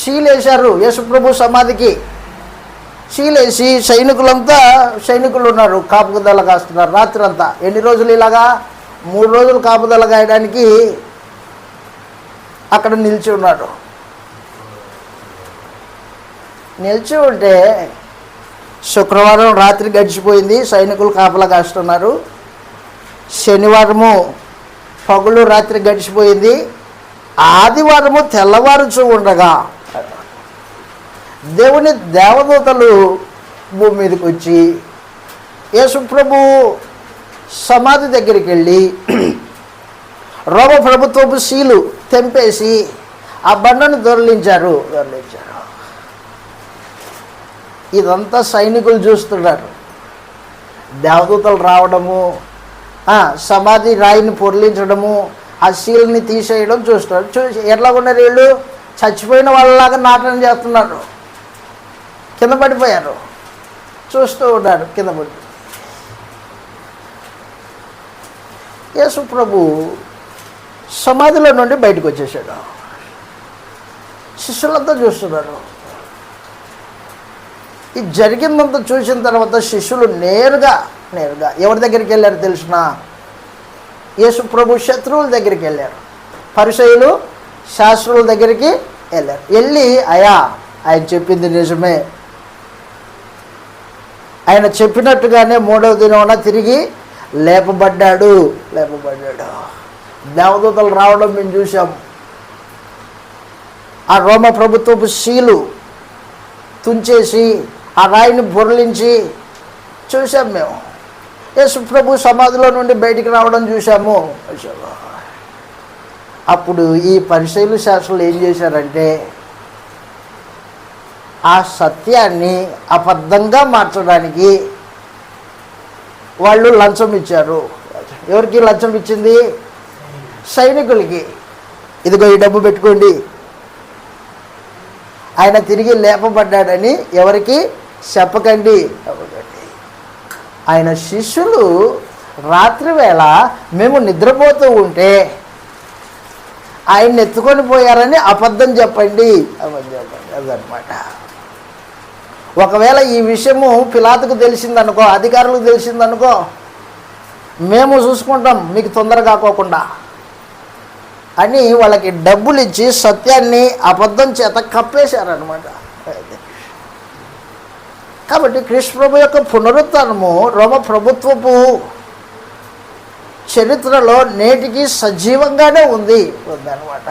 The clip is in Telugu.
శీలేశారు యేసుప్రభు సమాధికి. శీలేసి సైనికులంతా సైనికులు ఉన్నారు కాపుదల కాస్తున్నారు. రాత్రి అంతా ఎన్ని రోజులు ఇలాగా? మూడు రోజులు కాపుదల కాయడానికి అక్కడ నిలిచి ఉన్నాడు నిలిచి ఉంటే శుక్రవారం రాత్రి గడిచిపోయింది సైనికులు కాపలా కాస్తున్నారు. శనివారము పగులు రాత్రి గడిచిపోయింది. ఆదివారము తెల్లవారుచూ ఉండగా దేవుని దేవదూతలు భూమి మీదకి వచ్చి యేసుప్రభు సమాధి దగ్గరికి వెళ్ళి రోమ ప్రభుత్వపు శీలు తెంపేసి ఆ బండను దొరలించారు దొరలించారు. ఇదంతా సైనికులు చూస్తున్నారు. దేవదూతలు రావడము సమాధి రాయిని పొరలించడము ఆ సీల్ని తీసేయడం చూస్తారు చూసి ఎట్లా ఉన్నారు వీళ్ళు? చచ్చిపోయిన వాళ్ళలాగా నాటనం చేస్తున్నారు. కింద పడిపోయారు. చూస్తూ ఉన్నారు కింద పడి. యేసు ప్రభు సమాధిలో నుండి బయటకు వచ్చేసాడు. శిష్యులంతా చూస్తున్నారు. ఇది జరిగిందంతా చూసిన తర్వాత శిష్యులు నేరుగా నేరుగా ఎవరి దగ్గరికి వెళ్ళారు తెలిసిన యేసు ప్రభు శత్రువుల దగ్గరికి వెళ్ళారు. పరిచయులు శాస్త్రుల దగ్గరికి వెళ్ళారు. వెళ్ళి అయా ఆయన చెప్పింది నిజమే. ఆయన చెప్పినట్టుగానే మూడవ దినమున తిరిగి లేపబడ్డాడు. లేపబడ్డాడు. దేవదూతలు రావడం మేము చూసాం ఆ రోమ ప్రభుత్వపు శీలు తుంచేసి ఆ రాయిని బొరలించి చూసాం మేము. యేసు ప్రభు సమాధిలో నుండి బయటికి రావడం చూసాము చూసాము. అప్పుడు ఈ పరిశైలు శాస్త్రులు ఏం చేశారంటే ఆ సత్యాన్ని అబద్ధంగా మార్చడానికి వాళ్ళు లంచం ఇచ్చారు. ఎవరికి లంచం ఇచ్చింది? సైనికులకి. ఇదిగో ఈ డబ్బు పెట్టుకోండి. ఆయన తిరిగి లేపబడ్డాడని ఎవరికి? చెప్పకండి. ఆయన శిష్యులు రాత్రి వేళ మేము నిద్రపోతూ ఉంటే ఆయన్ని ఎత్తుకొని పోయారని అబద్ధం చెప్పండి. అబద్ధం చెప్పండి. అదనమాట ఒకవేళ ఈ విషయము పిలాతుకు తెలిసిందనుకో అధికారులకు తెలిసిందనుకో మేము చూసుకుంటాం మీకు తొందర కాకోకుండా అని వాళ్ళకి డబ్బులు ఇచ్చి సత్యాన్ని అబద్ధం చేత కప్పేశారనమాట కాబట్టి కృష్ణ ప్రభు యొక్క పునరుత్నము రోమ ప్రభుత్వపు చరిత్రలో నేటికి సజీవంగానే ఉంది ఉందన్నమాట